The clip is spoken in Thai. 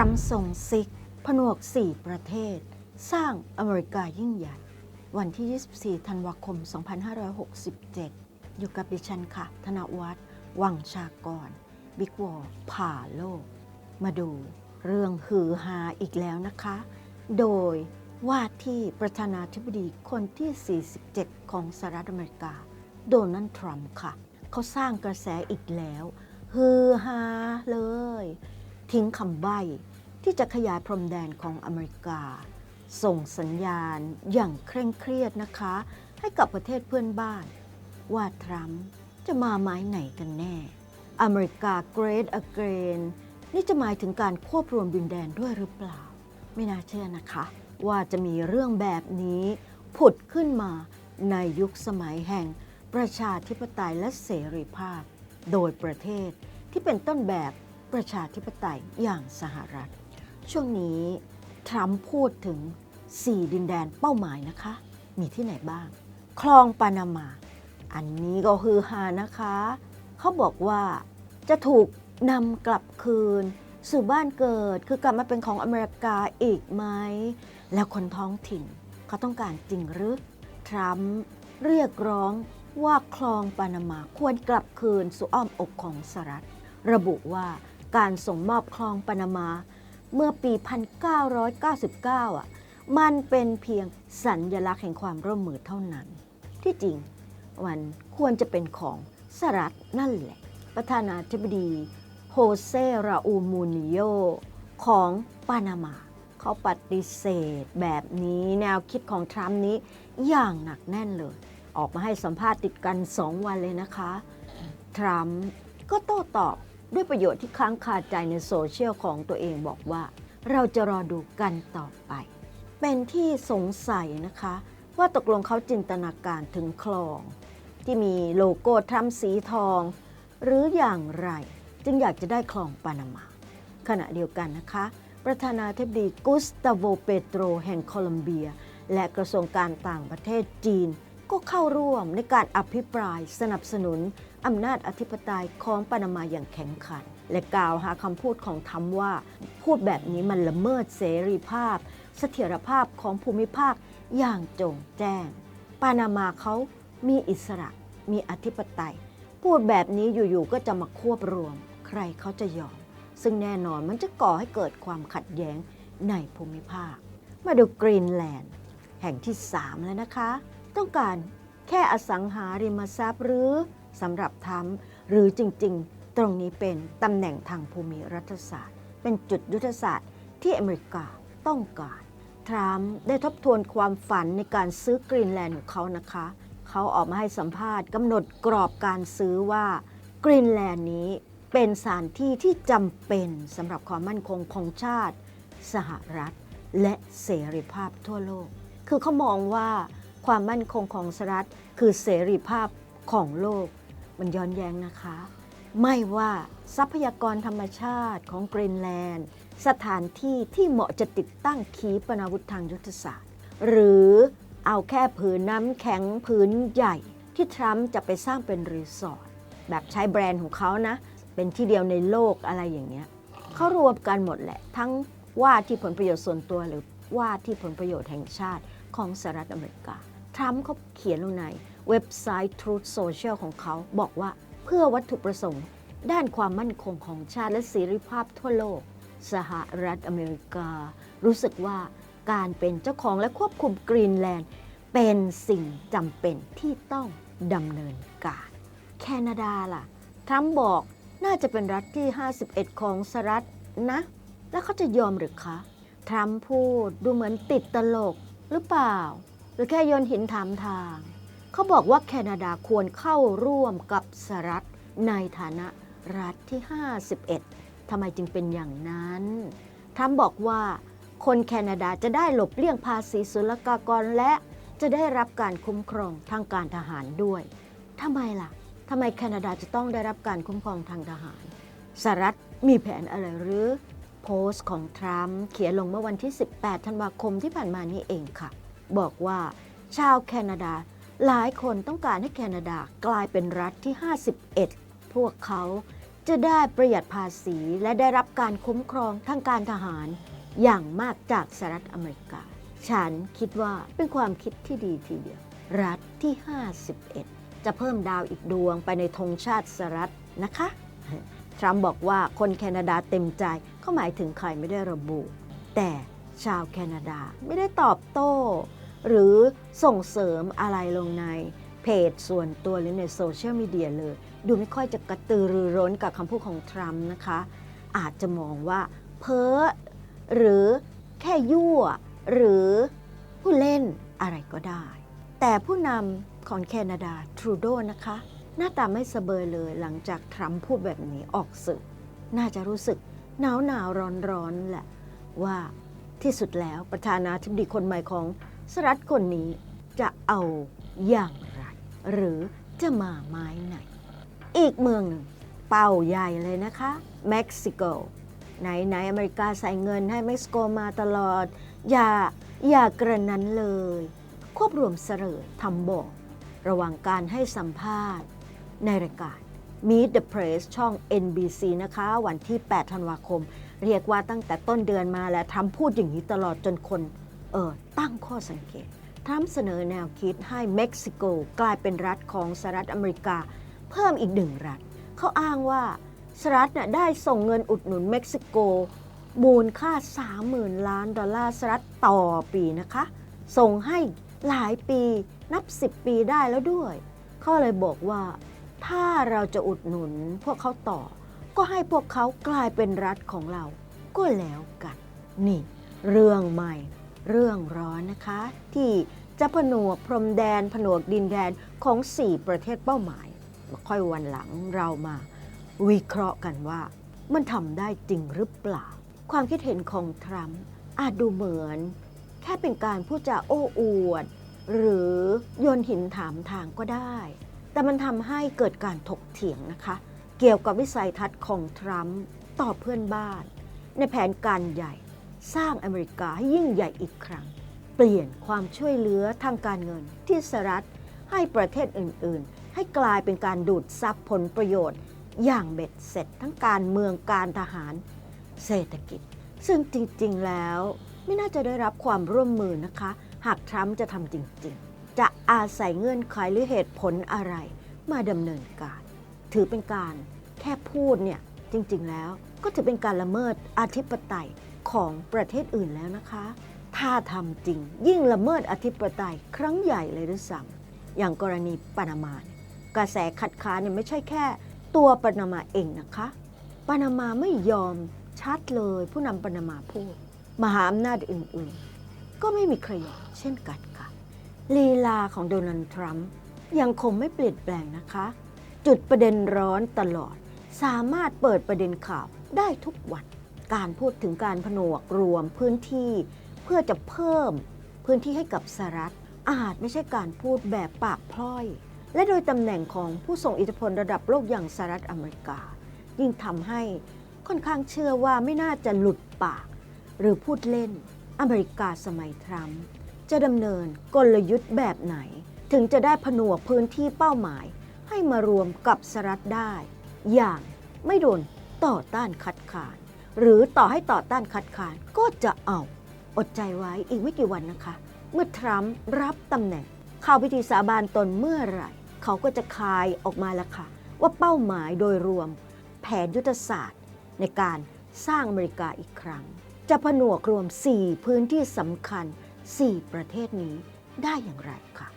รัมป์ส่งซิก ผนวก 4 ประเทศ สร้างอเมริกายิ่งใหญ่ วันที่ 24 ธันวาคม 2567 อยู่กับดิฉันค่ะ ธนวัฒน์วังชากร บิ๊กวอลผ่าโลก มาดูเรื่องฮือฮาอีกแล้วนะคะ โดยว่าที่ประธานาธิบดีคนที่ 47 ของสหรัฐอเมริกา โดนัลด์ทรัมป์ค่ะ เขาสร้างกระแสอีกแล้วฮือฮาเลย ทิ้งคำใบ้ ที่จะขยายพรมแดนของอเมริกา ส่งสัญญาณอย่างเคร่งเครียดนะคะ ให้กับประเทศเพื่อนบ้าน ว่าทรัมป์จะมาไม้ไหนกันแน่ อเมริกา Great Again นี่จะหมายถึงการควบรวมดินแดนด้วยหรือเปล่า ไม่น่าเชื่อนะคะ ว่าจะมีเรื่องแบบนี้ผุดขึ้นมาในยุคสมัยแห่งประชาธิปไตยและเสรีภาพ โดยประเทศที่เป็นต้นแบบประชาธิปไตยอย่างสหรัฐ ช่วงนี้ทรัมป์พูดถึง 4 ดินแดนเป้าหมายนะคะ มีที่ไหนบ้าง คลองปานามา อันนี้ก็คือฮานะคะ เขาบอกว่าจะถูกนำกลับคืน สู่บ้านเกิดคือกลับมาเป็นของอเมริกาอีกไหม แล้วคนท้องถิ่น เขาต้องการจริงหรือ ทรัมป์เรียกร้องว่าคลองปานามาควรกลับคืนสู่อ้อมอกของสหรัฐ ระบุว่าการส่งมอบคลองปานามา เมื่อปี 1999 อะ มันเป็นเพียงสัญญลักษณ์แห่งความร่วมมือเท่านั้น ที่จริงมันควรจะเป็นของสหรัฐนั่นแหละ ประธานาธิบดีโฮเซ ราอูมูนิโย ของปานามา เขาปฏิเสธแบบนี้แนวคิดของทรัมป์นี้อย่างหนักแน่นเลย ออกมาให้สัมภาษณ์ติดกัน 2 วันเลยนะคะ ทรัมป์ก็โต้ตอบ ด้วยประโยชน์ที่ค้างคาใจในโซเชียลของตัวเองบอกว่า เราจะรอดูกันต่อไป เป็นที่สงสัยนะคะ ว่าตกลงเขาจินตนาการถึงคลอง ที่มีโลโก้ทรัมป์สีทอง หรืออย่างไร จึงอยากจะได้คลองปานามา ขณะเดียวกันนะคะ ประธานาธิบดีกุสตาโวเปโตรแห่งโคลัมเบีย และกระทรวงการต่างประเทศจีน ก็เข้าร่วมในการอภิปรายสนับสนุน อำนาจอธิปไตยของปานามาอย่างแข็งขัน และกล่าวหาคำพูดของทรัมว่า พูดแบบนี้มันละเมิดเสรีภาพ เสถียรภาพของภูมิภาคอย่างโจงแจ้ง ปานามาเขามีอิสระ มีอธิปไตย พูดแบบนี้อยู่ๆก็จะมาควบรวม ใครเขาจะยอม ซึ่งแน่นอนมันจะก่อให้เกิดความขัดแย้งในภูมิภาค มาดูกรีนแลนด์แห่งที่ 3 แล้วนะคะ ต้องการแค่อสังหาริมทรัพย์หรือสำหรับทำหรือจริงๆ ตรงนี้เป็นตำแหน่งทางภูมิรัฐศาสตร์ เป็นจุดยุทธศาสตร์ที่อเมริกาต้องการ ทรัมป์ได้ทบทวนความฝันในการซื้อกรีนแลนด์ของเขานะคะ เขาออกมาให้สัมภาษณ์กำหนดกรอบการซื้อว่ากรีนแลนด์นี้เป็นสถานที่ที่จำเป็นสำหรับความมั่นคงของชาติ สหรัฐ และเสรีภาพทั่วโลก คือเขามองว่า ความมั่นคงของสหรัฐคือเสรีภาพของโลก มันย้อนแย้งนะคะ ไม่ว่าทรัพยากรธรรมชาติของกรีนแลนด์ สถานที่ที่เหมาะจะติดตั้งขีปนาวุธทางยุทธศาสตร์ หรือเอาแค่ผืนน้ำแข็งผืนใหญ่ที่ทรัมป์จะไปสร้างเป็นรีสอร์ทแบบใช้แบรนด์ของเขานะ เป็นที่เดียวในโลกอะไรอย่างเงี้ยเขารวมกันหมดแหละ ทั้งว่าที่ผลประโยชน์ส่วนตัวหรือว่าที่ผลประโยชน์แห่งชาติของสหรัฐอเมริกา รัมป์เขาเขียนลงในเว็บไซต์ Truth Social ของเขาบอกว่าเพื่อวัตถุประสงค์ ด้านความมั่นคงของชาติและเสรีภาพทั่วโลก สหรัฐอเมริกา รู้สึกว่าการเป็นเจ้าของและควบคุมกรีนแลนด์ เป็นสิ่งจำเป็นที่ต้องดำเนินการ แคนาดาล่ะทรัมป์บอกน่าจะเป็นรัฐที่ 51 ของสหรัฐนะ แล้วเขาจะยอมหรือคะ ทรัมป์พูดดูเหมือนติดตลกหรือเปล่า รือแค่โยนหินถามทาง เขาบอกว่าแคนาดาควรเข้าร่วมกับสหรัฐในฐานะรัฐที่ 51 ทำไมจึงเป็นอย่างนั้นทรัมป์บอกว่าคนแคนาดาจะได้หลบเลี่ยงภาษีศุลกากรและจะได้รับการคุ้มครองทางการทหารด้วยทำไมล่ะทำไมแคนาดาจะต้องได้รับการคุ้มครองทางทหารสหรัฐมีแผนอะไรหรือ โพสต์ของทรัมป์เขียนลงเมื่อวันที่ 18 ธันวาคมที่ผ่านมานี้เองค่ะ บอกว่า ชาวแคนาดา หลายคนต้องการให้แคนาดากลายเป็นรัฐที่ 51 พวกเขาจะได้ประหยัดภาษีและได้รับการคุ้มครองทางการทหารอย่างมากจากสหรัฐอเมริกา ฉันคิดว่าเป็นความคิดที่ดีทีเดียว รัฐที่ 51 จะเพิ่มดาวอีกดวงไปในธงชาติสหรัฐนะคะ ทรัมป์บอกว่าคนแคนาดาเต็มใจเขาหมายถึงใครไม่ได้ระบุ แต่ชาวแคนาดาไม่ได้ตอบโต้ หรือส่งเสริมอะไรลงในเพจส่วนตัวหรือในโซเชียลมีเดียเลย ดูไม่ค่อยจะกระตือรือร้นกับคำพูดของทรัมป์นะคะ อาจจะมองว่าเพ้อหรือแค่ยั่ว หรือผู้เล่นอะไรก็ได้ แต่ผู้นำของแคนาดาทรูโดนะคะ หน้าตาไม่สะเบยเลยหลังจากทรัมป์พูดแบบนี้ออกสื่อน่าจะรู้สึกหนาวหนาวร้อนร้อนแหละว่าที่สุดแล้วประธานาธิบดีคนใหม่ของ สหรัฐคนนี้จะเอาอย่างไร หรือจะมาไม้ไหน อีกเมืองหนึ่งเป้าใหญ่เลยนะคะเม็กซิโกไหนไหนอเมริกาใส่เงินให้เม็กซิโกมาตลอด อย่าอย่ากระนั้นเลย ควบรวมเสรอทำบอก ระหว่างการให้สัมภาษณ์ ในรายการ Meet the Press ช่อง NBC นะคะ วันที่ 8 ธันวาคม เรียกว่าตั้งแต่ต้นเดือนมาแล้วทำพูดอย่างนี้ตลอดจนคน เออตั้งข้อสังเกตทรัมป์เสนอแนวคิดให้เม็กซิโกกลายเป็นรัฐของสหรัฐอเมริกา เพิ่มอีกหนึ่งรัฐ เขาอ้างว่าสหรัฐน่ะได้ส่งเงินอุดหนุนเม็กซิโกมูลค่า 30,000 ล้านดอลลาร์สหรัฐต่อปีนะคะ ส่งให้หลายปีนับ 10 ปีได้แล้วด้วยเขาเลยบอกว่าถ้าเราจะอุดหนุนพวกเขาต่อ ก็ให้พวกเขากลายเป็นรัฐของเรา ก็แล้วกัน นี่ เรื่องใหม่ เรื่องร้อนนะคะ ที่จะผนวกพรมแดนผนวกดินแดนของ 4 ประเทศเป้าหมาย ค่อยวันหลังเรามาวิเคราะห์กันว่ามันทำได้จริงหรือเปล่า ความคิดเห็นของทรัมป์อาจดูเหมือน แค่เป็นการพูดจาโอ้อวด หรือโยนหินถามทางก็ได้ แต่มันทำให้เกิดการถกเถียงนะคะ เกี่ยวกับวิสัยทัศน์ของทรัมป์ต่อเพื่อนบ้าน ในแผนการใหญ่ สร้างอเมริกาให้ยิ่งใหญ่อีกครั้ง เปลี่ยนความช่วยเหลือทางการเงินที่สหรัฐให้ประเทศอื่น ๆ ให้กลายเป็นการดูดซับผลประโยชน์ อย่างเบ็ดเสร็จทั้งการเมืองการทหาร เศรษฐกิจ ซึ่งจริง ๆ แล้วไม่น่าจะได้รับความร่วมมือนะคะ หากทรัมป์จะทำจริง ๆ จะอาศัยเงื่อนไขหรือเหตุผลอะไร มาดำเนินการ ถือเป็นการแค่พูดเนี่ยจริง ๆ แล้วก็ถือเป็นการละเมิดอธิปไตย ของประเทศอื่นแล้วนะคะ ถ้าทำจริง ยิ่งละเมิดอธิปไตยครั้งใหญ่เลยด้วยซ้ำอย่างกรณีปานามาเนี่ยกระแสขัดค้านเนี่ยไม่ใช่แค่ ตัวปานามาเองนะคะปานามาไม่ยอมชัดเลยผู้นำปานามาพูด มหาอำนาจอื่นๆ ก็ไม่มีใครยอมเช่นกันค่ะลีลาของโดนัลด์ทรัมป์ยังคงไม่เปลี่ยนแปลงนะคะ จุดประเด็นร้อนตลอด สามารถเปิดประเด็นข่าวได้ทุกวัน การพูดถึงการผนวกรวมพื้นที่เพื่อจะเพิ่มพื้นที่ให้กับสหรัฐ อาจไม่ใช่การพูดแบบปากพล่อย และโดยตำแหน่งของผู้ทรงอิทธิพลระดับโลกอย่างสหรัฐอเมริกา ยิ่งทำให้ค่อนข้างเชื่อว่าไม่น่าจะหลุดปาก หรือพูดเล่นอเมริกาสมัยทรัมป์จะดำเนินกลยุทธ์แบบไหน ถึงจะได้ผนวกพื้นที่เป้าหมาย ให้มารวมกับสหรัฐได้ อย่างไม่โดนต่อต้านคัดค้าน หรือต่อให้ต่อต้านคัดค้านก็จะเอา อดใจไว้อีกไม่กี่วันนะคะ เมื่อทรัมป์รับตำแหน่ง เข้าพิธีสาบานตนเมื่อไหร่ เขาก็จะคายออกมาล้วค่ะ ว่าเป้าหมายโดยรวม แผนยุทธศาสตร์ ในการสร้างอเมริกาอีกครั้ง จะผนวกรวม 4 พื้นที่สำคัญ 4 ประเทศนี้ได้อย่างไรค่ะ